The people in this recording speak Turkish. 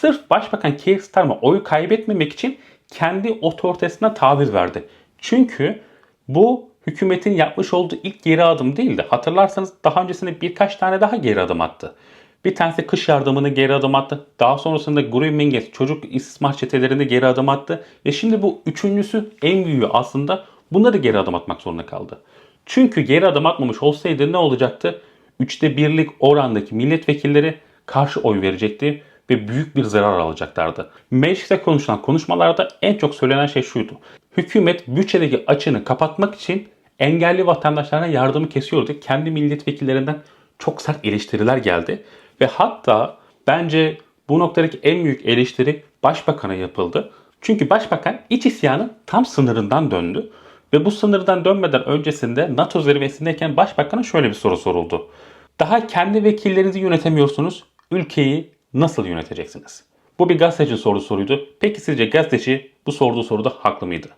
sırf Başbakan Keir Starmer oy kaybetmemek için kendi otoritesine taviz verdi. Çünkü bu hükümetin yapmış olduğu ilk geri adım değildi. Hatırlarsanız daha öncesinde birkaç tane daha geri adım attı. Bir tanesi kış yardımını geri adım attı. Daha sonrasında Guri Minges çocuk istismar çetelerinde geri adım attı. Ve şimdi bu üçüncüsü en büyüğü aslında bunları geri adım atmak zorunda kaldı. Çünkü geri adım atmamış olsaydı ne olacaktı? Üçte birlik orandaki milletvekilleri karşı oy verecekti ve büyük bir zarar alacaklardı. Mecliste konuşulan konuşmalarda en çok söylenen şey şuydu. Hükümet bütçedeki açını kapatmak için engelli vatandaşlarına yardımı kesiyordu. Kendi milletvekillerinden çok sert eleştiriler geldi. Ve hatta bence bu noktadaki en büyük eleştiri başbakana yapıldı. Çünkü başbakan iç isyanın tam sınırından döndü. Ve bu sınırdan dönmeden öncesinde NATO zirvesindeyken başbakana şöyle bir soru soruldu. Daha kendi vekillerinizi yönetemiyorsunuz. Ülkeyi nasıl yöneteceksiniz? Bu bir gazeteci soru soruydu. Peki sizce gazeteci bu sorduğu soruda haklı mıydı?